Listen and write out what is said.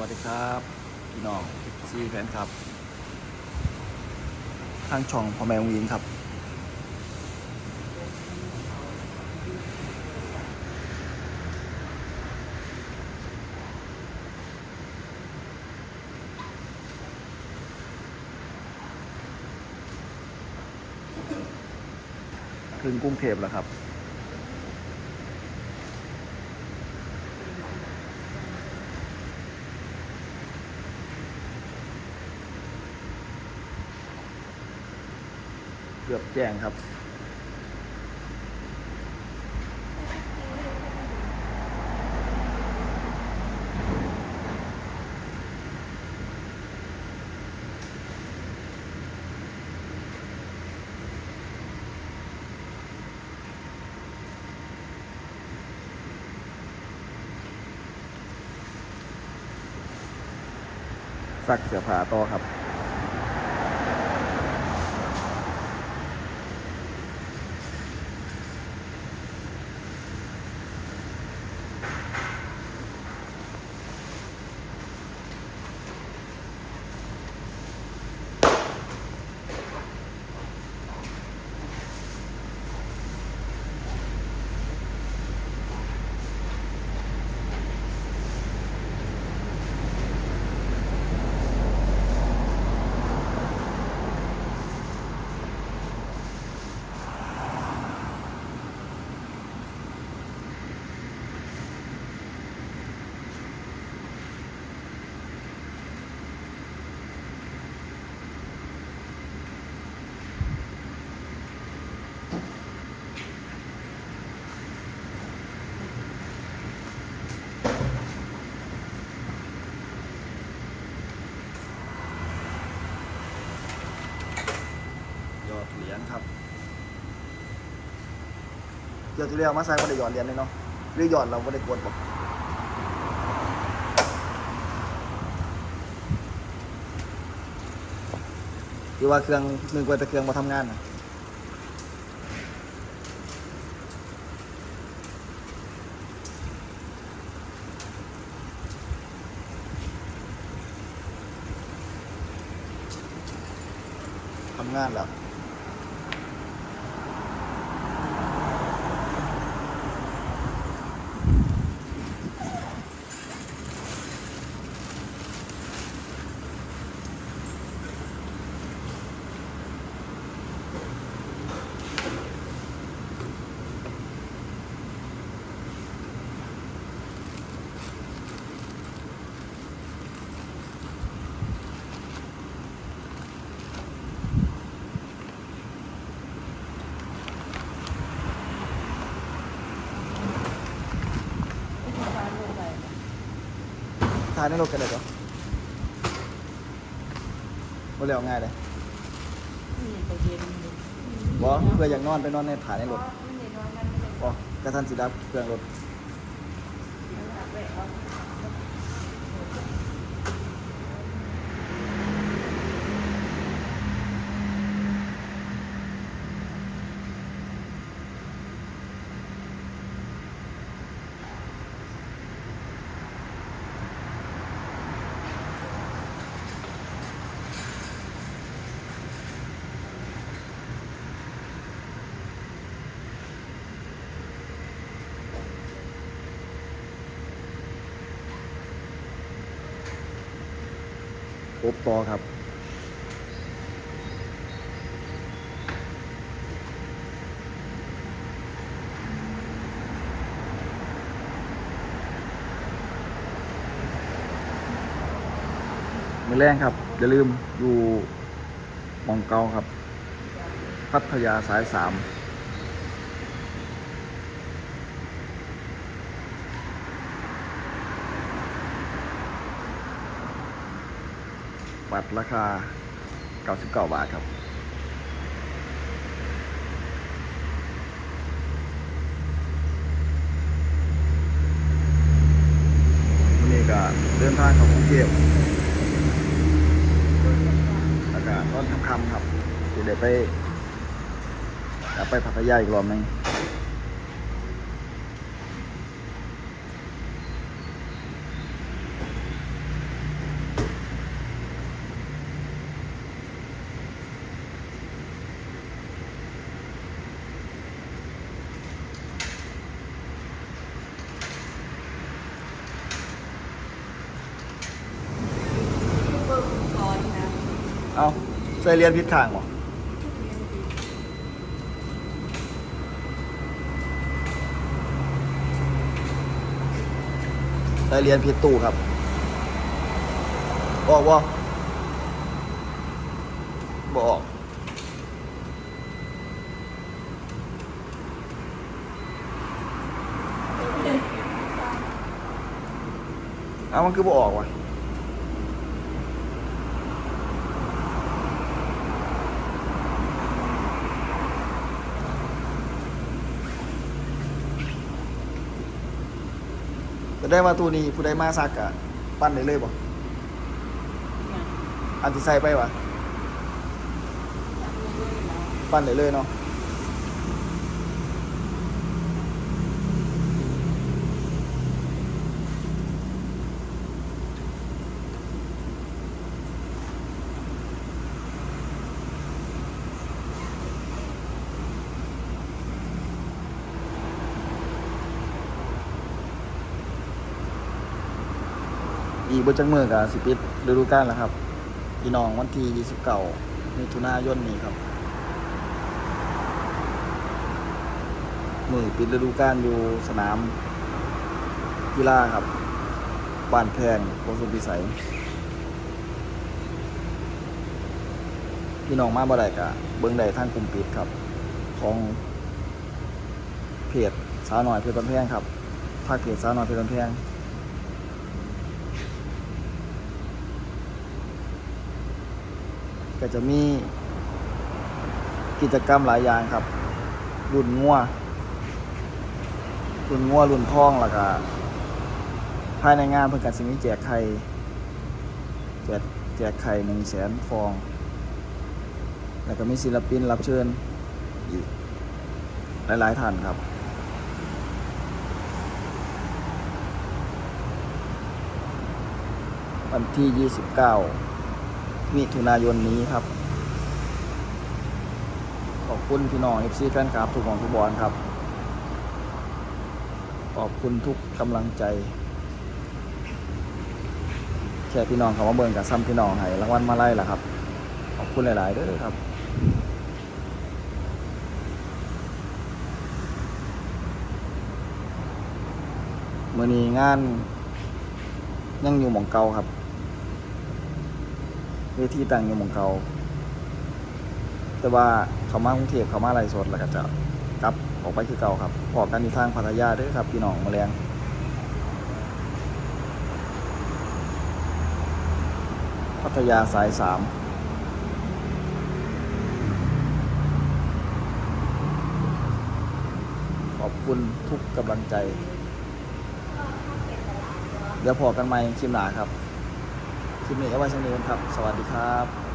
วัสดีครับ พี่น้องซีแฟนครับ ทางช่องพ่อแม่วงยิงครับ ถึงกรุงเทพแล้วครับ กือบแจ้งครับ สักเสือผาต่อครับ ยอดเหรียญครับเกี่ยวที่เรียกมาใส่ก็ได้หยอดเหรียญเลยเนาะหรือหยอดเราก็ได้กดบอกที่ว่าเครื่องหนึ่งกว่าแต่เครื่องมาทำงานนะทำงานแล้วายในรถกันเลยเหรอบ่เร็วง่ายเลยบอเพื่ออยากนอนไปนอนในถ่ายในรถบอกระทันสิดับเครื่องรถ อบต่อครับมือแรงครับ อย่าลืมอยู่มองเกาครับ พัทยาสายสาม บัตรราคา 99 บาทครับ วันนี้ก็เดินทางข้ากรุงเทพแล้วก็ตอนค่ำๆครับจะได้ไปกลับไปพัทยาอีกรอบหนึง ใส่เรียนผิดข้างบ่ใส่เรียนผิดตู้ครับออกบ่บ่อก เอ้ามันคือบอกว่ะ จะได้ว่าตัวนี้ผู้ใดมาซักอะปั้นได้เลยบ่อันที่ใส่ไปวะปั้นได้เลยเนาะ อีกบ่จังมือกับสิปิดฤดูกาลแล้วครับ พี่น้องวันที่29มิถุนายนนี้ครับ มือปิดฤดูกาลอยู่สนามกีฬาครับบ้านแพงโกสุพิสัยพี่น้องมาบ่ได้กะเบิ่งได้ทางกลุ่มปิดครับ ของเพจสาวหน่อยเพจบันแพงครับภาคเพจสาวหน่อยเพจบันแพง ก็จะมีกิจกรรมหลายอย่างครับ รุ่นงัวรุ่นงัวรุ่นทองแล้วก็ภายในงานเพิ่นก็สิมีแจกไข่แจกแจกไข่หนึ่งแสนฟอง แล้วก็มีศิลปินรับเชิญอีกหลายๆท่านครับวันที่ 29 มิถุนายนนี้ครับ ขอบคุณพี่น้อง FC แฟนคลับทุกของทุกบอลครับ ขอบคุณทุกกำลังใจแค่พี่น้องเขามาเบิ่งกับซ้ำพี่น้องให้รางวัลมาไล่ล่ะครับ ขอบคุณหลาย ๆเด้อครับมื่อนี้งานยังอยู่หมองเก่าครับ วทีตั้งอยู่หมองเก่าแต่ว่าเขามากรุงเทพเขามาไล่สดแล้วก็จะกลับออกไปคือเก่าครับพอกันที่ทางพัทยาด้วยครับพี่น้องมาแรงพัทยาสายสามขอบคุณทุกกำลังใจ เดี๋ยวพอกันใหม่คลิปหนาครับ คลิปนี้เอาไว้เช่นนี้ครับ สวัสดีครับ